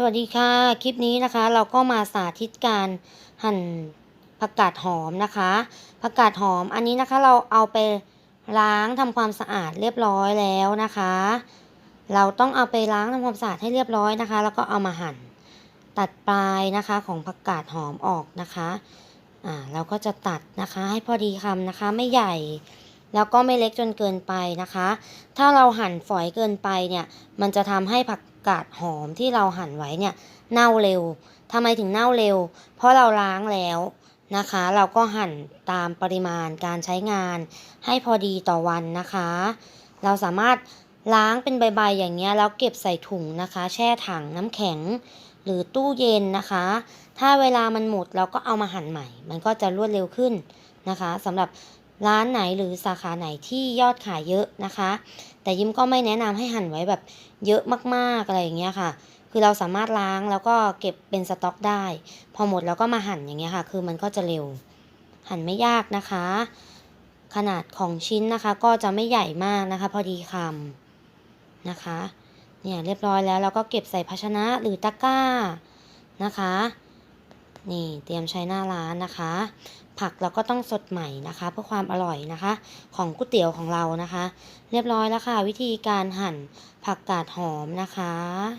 สวัสดีค่ะ คลิปนี้นะคะเราก็มาสาธิตการหั่นผักกาดหอมนะคะผักกาดหอมอันนี้นะคะเราเอาไปล้างทำความสะอาดเรียบร้อยแล้วนะคะ เราต้องเอาไปล้างทำความสะอาดให้เรียบร้อยนะคะ แล้วก็เอามาหั่นตัดปลายนะคะของผักกาดหอมออกนะคะอ่าเราก็จะตัดนะคะให้พอดีคำนะคะไม่ใหญ่ แล้วก็ไม่เล็กจนเกินไปนะคะ ถ้าเราหั่นฝอยเกินไปเนี่ย มันจะทำให้ผักกาดหอมที่เราหั่นไว้เนี่ยเน่าเร็วทำไมถึงเน่าเร็ว เพราะเราล้างแล้วนะคะ เราก็หั่นตามปริมาณการใช้งาน ให้พอดีต่อวันนะคะ เราสามารถล้างเป็นใบๆอย่างเงี้ยแล้วเก็บใส่ถุงนะคะ แช่ถังน้ำแข็ง หรือตู้เย็นนะคะ ถ้าเวลามันหมดเราก็เอามาหั่นใหม่ มันก็จะรวดเร็วขึ้นนะคะสำหรับ ร้านไหนหรือสาขาไหนที่ยอดขายเยอะนะคะ แต่ยิ้มก็ไม่แนะนำให้หั่นไว้แบบเยอะมากๆอะไรอย่างเงี้ยค่ะ คือเราสามารถล้างแล้วก็เก็บเป็นสต็อกได้ พอหมดเราก็มาหั่นอย่างเงี้ยค่ะ คือมันก็จะเร็ว หั่นไม่ยากนะคะ ขนาดของชิ้นนะคะก็จะไม่ใหญ่มากนะคะ พอดีคำนะคะเนี่ยเรียบร้อยแล้วเราก็เก็บใส่ภาชนะหรือตะกร้านะคะ นี่เตรียมใช้หน้าร้านนะคะ ผักเราก็ต้องสดใหม่นะคะ เพื่อความอร่อยนะคะ ของก๋วยเตี๋ยวของเรานะคะ เรียบร้อยแล้วค่ะ วิธีการหั่นผักกาดหอมนะคะ